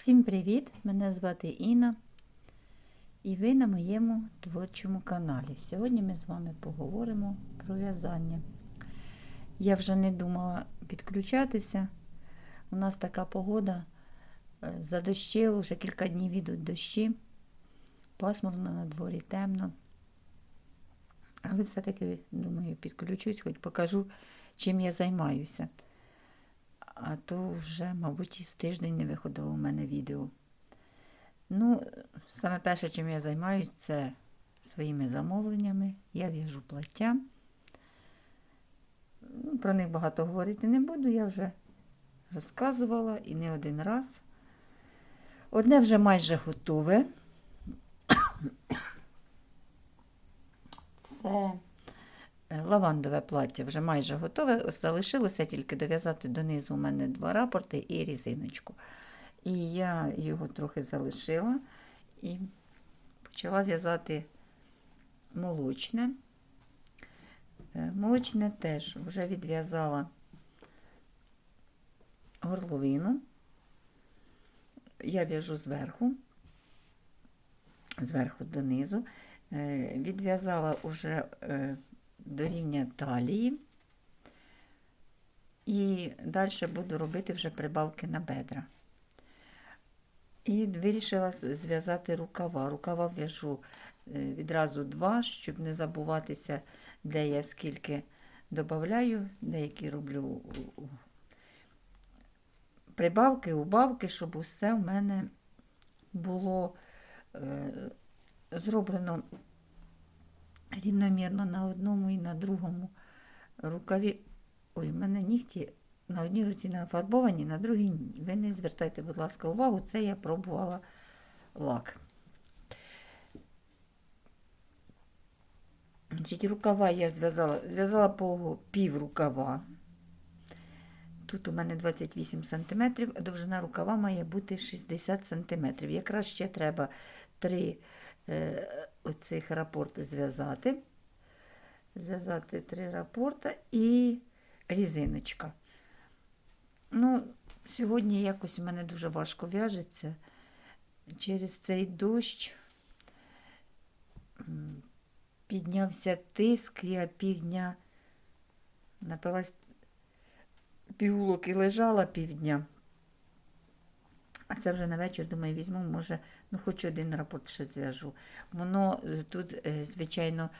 Всім привіт! Мене звати Інна, і ви на моєму творчому каналі. Сьогодні ми з вами поговоримо про в'язання. Я вже не думала підключатися. У нас така погода е, задощило, вже кілька днів ідуть дощі, пасмурно на дворі темно. Але все-таки, думаю, підключусь, хоч покажу, чим я займаюся. А то вже, мабуть, із тиждень не виходило у мене відео. Ну, саме перше, чим я займаюся, це своїми замовленнями. Я в'яжу плаття. Ну, Про них багато говорити не буду, я вже розказувала і не один раз. Одне вже майже готове. Це лавандове плаття вже майже готове. Залишилося тільки дов'язати донизу у мене два рапорти і різиночку. І я його трохи залишила і почала в'язати молочне. Е, Молочне теж вже відв'язала горловину. Я в'яжу зверху, зверху донизу. Е, Відв'язала уже е, до рівня талії. І далі буду робити вже прибавки на бедра. І вирішила зв'язати рукава. Рукава в'яжу е, відразу два, щоб не забуватися, де я скільки додаю, деякі роблю прибавки, убавки, щоб усе в мене було е, зроблено рівномірно на одному і на другому рукаві. Ой, у мене нігті на одній руці нафарбовані, на другій ні. Ви не звертайте, будь ласка, увагу, це я пробувала лак. Значить, рукава я зв'язала, зв'язала по пів рукава. Тут у мене 28 см, довжина рукава має бути 60 см. Якраз ще треба три е, оцих рапорти зв'язати. Зв'язати три рапорта і різиночка. Ну, сьогодні якось у мене дуже важко в'яжеться. Через цей дощ піднявся тиск, я півдня напилась пігулок і лежала півдня. А це вже на вечір, думаю, візьму, може, ну хоч один рапорт ще зв'яжу. Воно е, тут, е, звичайно,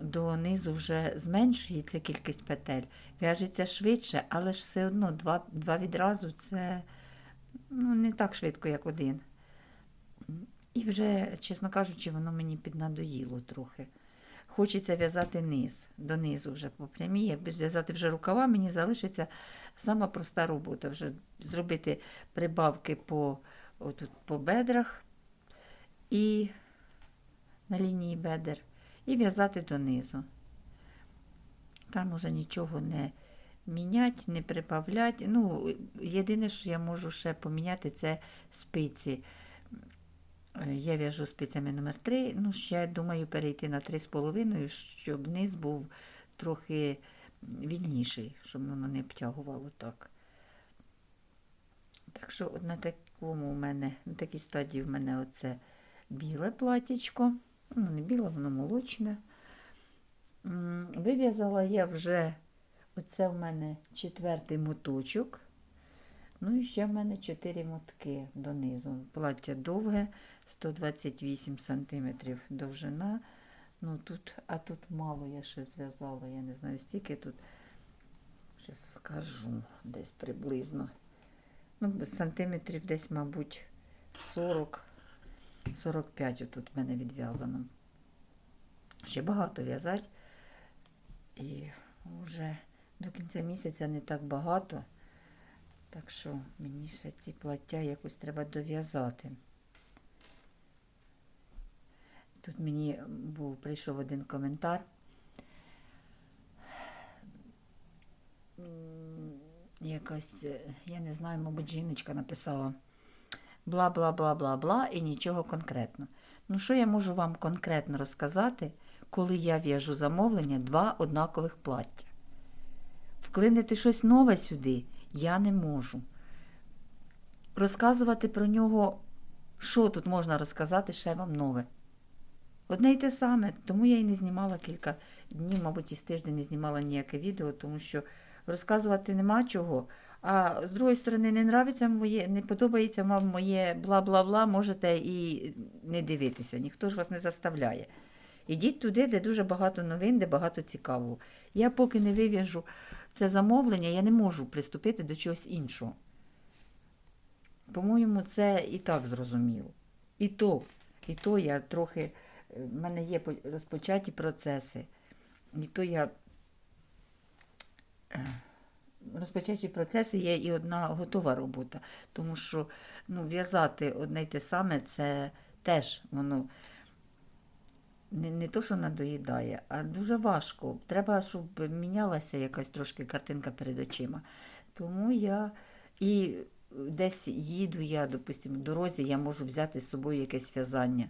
донизу вже зменшується кількість петель, в'яжеться швидше, але ж все одно два, два відразу це ну, не так швидко, як один. І вже, чесно кажучи, воно мені піднадоїло трохи. Хочеться в'язати низ, донизу вже по прямій. Якби зв'язати вже рукава, мені залишиться сама проста робота. Вже зробити прибавки по, отут, по бедрах і на лінії бедер, і в'язати донизу. Там уже нічого не міняти, не прибавляти. Ну, єдине, що я можу ще поміняти, це спиці. Е, Я в'яжу спицями номер 3 Ну, ще думаю перейти на 3,5, щоб низ був трохи вільніший, щоб воно не обтягувало так. Так що от на такому у мене, на такій стадії в мене оце біле платічко. Ну, не біле, воно молочне. Вив'язала я вже, оце в мене четвертий моточок. Ну і ще в мене 4 мотки донизу. Плаття довге, 128 см довжина. Ну тут, а тут мало я ще зв'язала, я не знаю, стільки тут. Зараз скажу десь приблизно. Ну, сантиметрів десь, мабуть, 40, 45 отут в мене відв'язано. Ще багато в'язати. І вже до кінця місяця не так багато. Так що мені ще ці плаття якось треба дов'язати. Тут мені був, прийшов один коментар. Якась, е, я не знаю, мабуть, жіночка написала бла бла бла бла бла і нічого конкретно. Ну, що я можу вам конкретно розказати, коли я в'яжу замовлення два однакових плаття? Вклинити щось нове сюди я не можу. розказувати про нього, що тут можна розказати ще вам нове. Одне й те саме, тому я і не знімала кілька днів, мабуть, із тиждень не знімала ніяке відео, тому що розказувати нема чого. А з другої сторони, не нравиться моє, не подобається вам моє бла-бла-бла, можете і не дивитися. Ніхто ж вас не заставляє. Ідіть туди, де дуже багато новин, де багато цікавого. Я поки не вив'яжу це замовлення, я не можу приступити до чогось іншого. По-моєму, це і так зрозуміло. І то, і то я трохи, е, в мене є розпочаті процеси. І то я е, розпочаті процеси є і одна готова робота. Тому що ну, в'язати одне й те саме, це теж воно не, не то, що надоїдає, а дуже важко. Треба, щоб мінялася якась трошки картинка перед очима. Тому я і десь їду я, допустимо, в дорозі я можу взяти з собою якесь в'язання.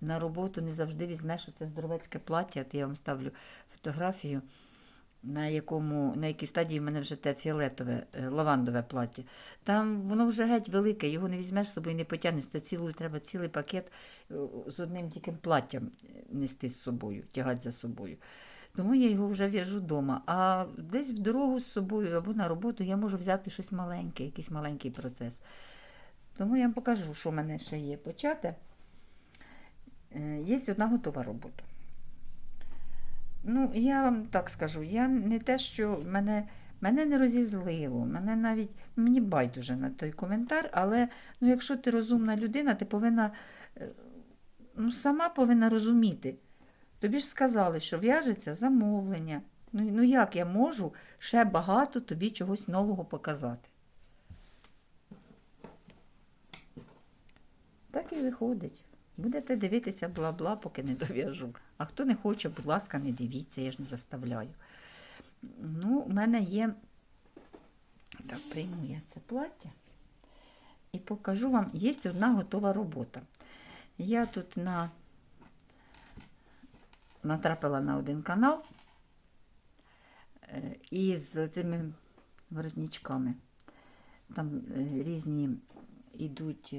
На роботу не завжди візьмеш це здоровецьке плаття, то я вам ставлю фотографію, на якому, на якій стадії в мене вже те фіолетове, е, лавандове плаття. Там воно вже геть велике, його не візьмеш з собою, не потягнеш. Це цілий, треба цілий пакет е, з одним тільки платтям нести з собою, тягати за собою. Тому я його вже в'яжу вдома. А десь в дорогу з собою або на роботу я можу взяти щось маленьке, якийсь маленький процес. Тому я вам покажу, що в мене ще є почати. Е, Є одна готова робота. Ну, я вам так скажу, я не те, що мене, мене не розізлило, мене навіть мені байдуже на той коментар, але ну, якщо ти розумна людина, ти повинна е, ну, сама повинна розуміти. Тобі ж сказали, що в'яжеться замовлення. Ну, ну як я можу ще багато тобі чогось нового показати? Так і виходить. Будете дивитися бла-бла, поки не дов'яжу. А хто не хоче, будь ласка, не дивіться, я ж не заставляю. Ну, у мене є. Так, прийму я це плаття і покажу вам, є одна готова робота. Я тут на... натрапила на один канал е, із цими воротничками. Там е, різні йдуть.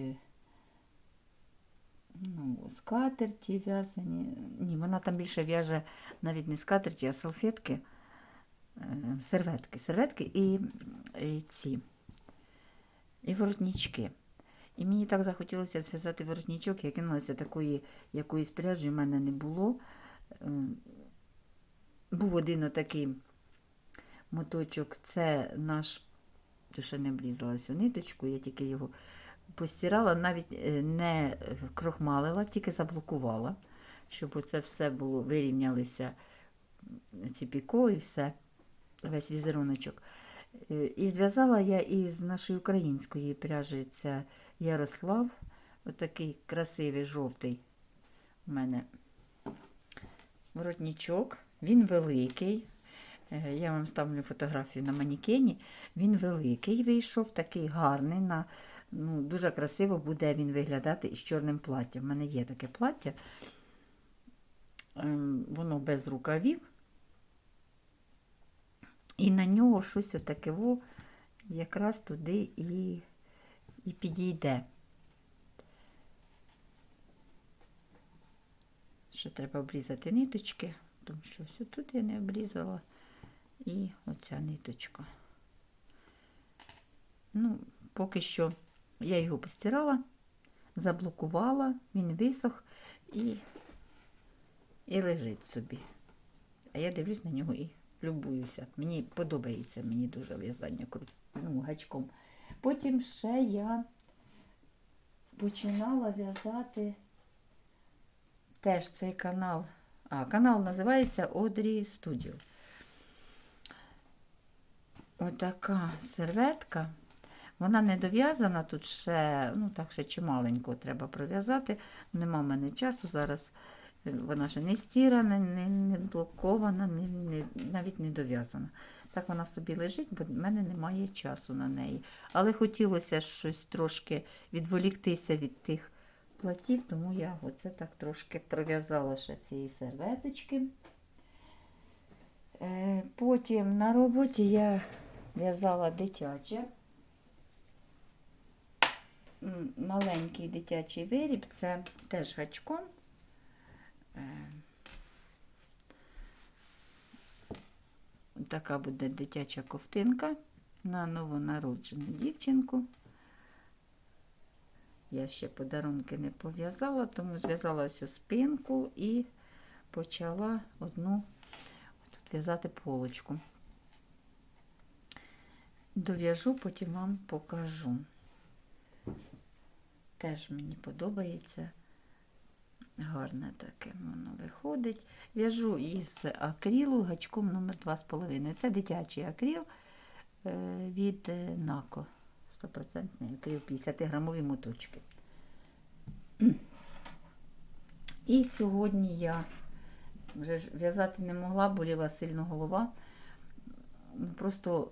Ну, скатерті в'язані. Ні, вона там більше в'яже навіть не скатерті, а салфетки, е, серветки. Серветки і, і ці, і воротнички. І мені так захотілося зв'язати воротничок, я кинулася такої якоїсь пряжі, в мене не було. Е, Був один отакий моточок, це наш, ще не обрізалася ниточку, я тільки його постирала, навіть е, не крохмалила, тільки заблокувала, щоб оце все було, вирівнялися ці піко і все, весь візеруночок. Е, І зв'язала я із нашої української пряжі, це Ярослав, отакий красивий жовтий у мене воротничок. Він великий. Е, Я вам ставлю фотографію на манікені. Він великий вийшов, такий гарний. на ну, Дуже красиво буде він виглядати із чорним платтям. У мене є таке плаття, Ем, воно без рукавів. І на нього щось отаке во якраз туди і, і підійде. Ще треба обрізати ниточки, тому що ось тут я не обрізала. І оця ниточка. Ну, поки що я його постирала, заблокувала, він висох і, і лежить собі. А я дивлюсь на нього і любуюся. Мені подобається мені дуже в'язання ну, гачком. Потім ще я починала в'язати теж цей канал. А, канал називається Одрі Студіо. Отака серветка. Вона не дов'язана, тут ще, ну так, ще чималенько треба пров'язати. Нема в мене часу зараз. Вона ще не стірана, не, не блокована, не, не, навіть не дов'язана. Так вона собі лежить, бо в мене немає часу на неї. Але хотілося щось трошки відволіктися від тих платів, тому я оце так трошки пров'язала ще цієї серветочки. Е, Потім на роботі я в'язала дитяче. Маленький дитячий виріб, це теж гачком. Е, Така буде дитяча ковтинка на новонароджену дівчинку. Я ще подарунки не пов'язала, тому зв'язала ось спинку і почала одну тут в'язати полочку. Дов'яжу, потім вам покажу. Теж мені подобається. Гарне таке воно виходить. В'яжу із акрилу гачком номер 2,5. Це дитячий акрил е, від е, Нако. 100% акрил 50 грамові моточки. І сьогодні я вже в'язати не могла, боліла сильно голова. Просто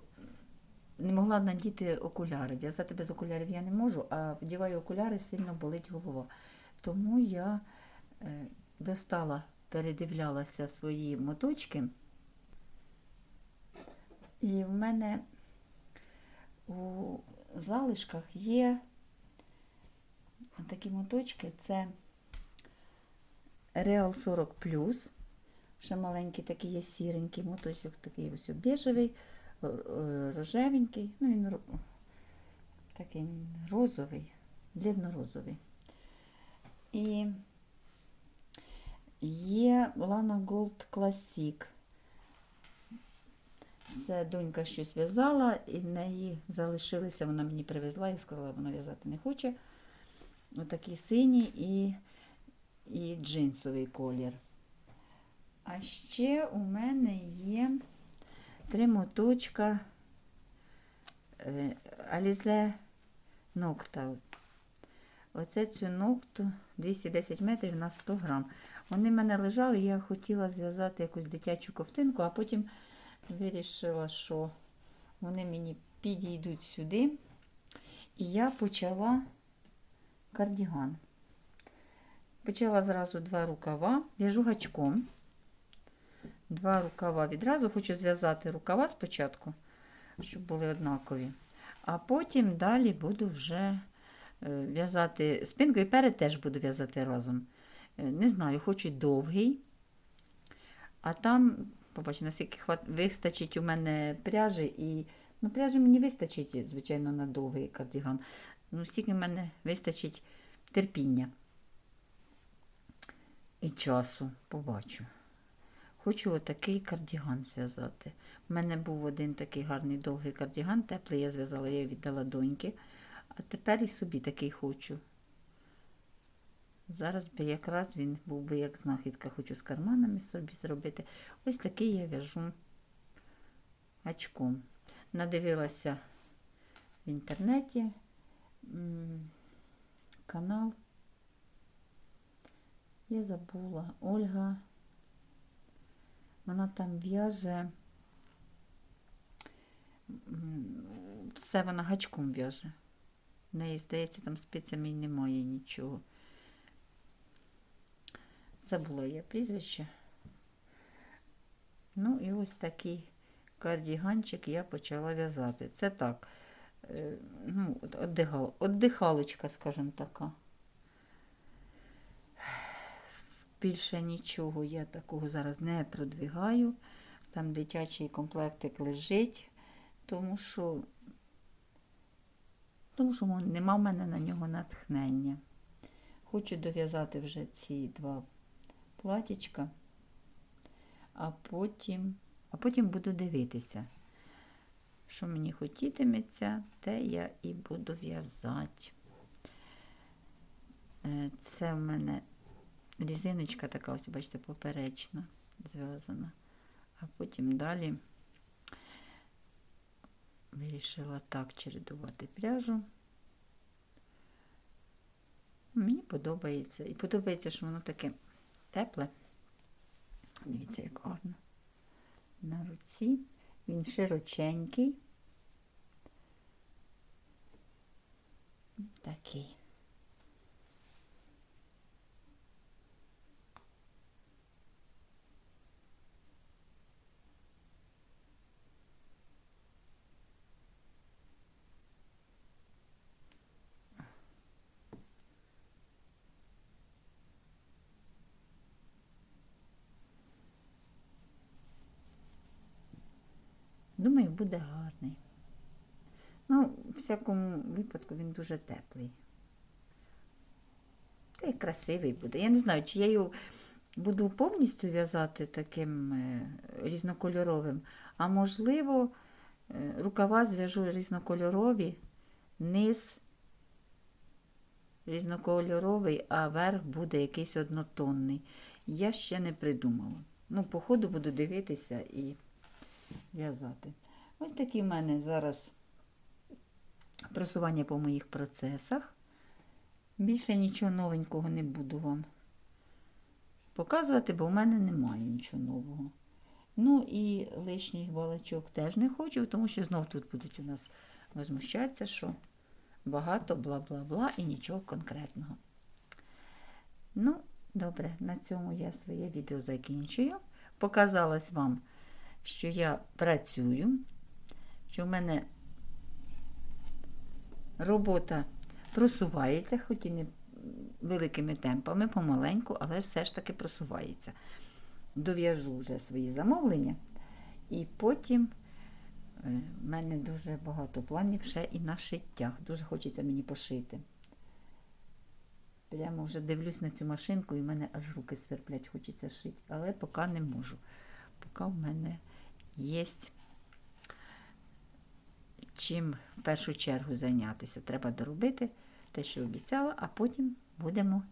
не могла надіти окуляри. В'язати без окулярів я не можу, а вдіваю окуляри, сильно болить голова. Тому я е, достала, передивлялася свої моточки. І в мене у залишках є такі моточки. Це Real 40 Ще маленький такий є сіренький моточок, такий ось біжевий, е, рожевенький. Ну, він такий розовий, блідно-розовий. І є Lana Gold Classic. Це донька щось в'язала, і в неї залишилися, вона мені привезла і сказала, вона в'язати не хоче. Отакий синій і, і джинсовий колір. А ще у мене є три моточка е, Alize Nocta. Оце цю нокту 210 метрів на 100 грам. Вони в мене лежали, я хотіла зв'язати якусь дитячу ковтинку, а потім вирішила, що вони мені підійдуть сюди. І я почала кардіган. Почала зразу два рукава, в'яжу гачком. Два рукава відразу хочу зв'язати рукава спочатку, щоб були однакові. А потім далі буду вже е, в'язати спинку і перед теж буду в'язати разом. Е, Не знаю, хочу довгий. А там, побачу, наскільки вистачить у мене пряжі. І... Ну, пряжі мені вистачить, звичайно, на довгий кардіган. Ну, стільки в мене вистачить терпіння і часу, побачу. Хочу отакий кардіган зв'язати. У мене був один такий гарний довгий кардіган, теплий я зв'язала, я віддала доньки. А тепер і собі такий хочу. Зараз би якраз він був би як знахідка, хочу з карманами собі зробити. Ось такий я в'яжу очком. Надивилася в інтернеті канал. Я забула Ольга. Вона там в'яже. Все вона гачком в'яже. В неї, здається, там спицями немає нічого. Забула я прізвище. Ну і ось такий кардіганчик я почала в'язати. Це так, е, ну, отдихалочка, скажімо така. Більше нічого я такого зараз не продвигаю. Там дитячий комплектик лежить, тому що, тому що нема в мене на нього натхнення. Хочу дов'язати вже ці два платічка, а потім, а потім буду дивитися, що мені хотітиметься, те я і буду в'язати. Е, Це в мене різиночка така, ось, бачите, поперечна зв'язана. А потім далі вирішила так чередувати пряжу. Мені подобається. І подобається, що воно таке тепле. Дивіться, як гарно. На руці. Він широченький. Такий. Буде гарний. Ну, в всякому випадку він дуже теплий. Та й красивий буде. Я не знаю, чи я його буду повністю в'язати таким е, різнокольоровим, а можливо, е, рукава зв'яжу різнокольорові, низ різнокольоровий, а верх буде якийсь однотонний. Я ще не придумала. Ну, по ходу буду дивитися і в'язати. Ось такі в мене зараз просування по моїх процесах. Більше нічого новенького не буду вам показувати, бо в мене немає нічого нового. Ну і лишніх балачок теж не хочу, тому що знов тут будуть у нас возмущатися, що багато бла-бла-бла і нічого конкретного. Ну, добре, на цьому я своє відео закінчую. Показалось вам, що я працюю, що в мене робота просувається, хоч і не великими темпами, помаленьку, але все ж таки просувається. Дов'яжу вже свої замовлення, і потім е, в мене дуже багато планів ще і на шиття. Дуже хочеться мені пошити. Прямо вже дивлюсь на цю машинку, і в мене аж руки сверблять, хочеться шити, але поки не можу. Поки в мене є чим в першу чергу зайнятися. Треба доробити те, що обіцяла, а потім будемо,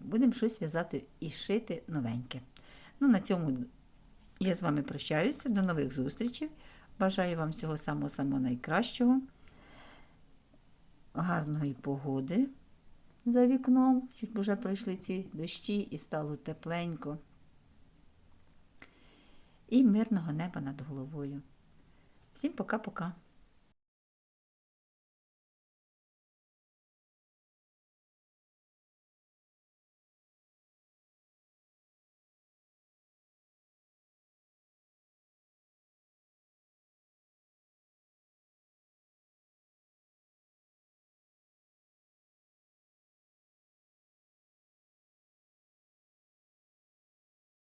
будемо щось в'язати і шити новеньке. Ну, на цьому я з вами прощаюся. До нових зустрічей. Бажаю вам всього самого-самого найкращого, гарної погоди за вікном, щоб вже пройшли ці дощі і стало тепленько. І мирного неба над головою. Всім пока-пока.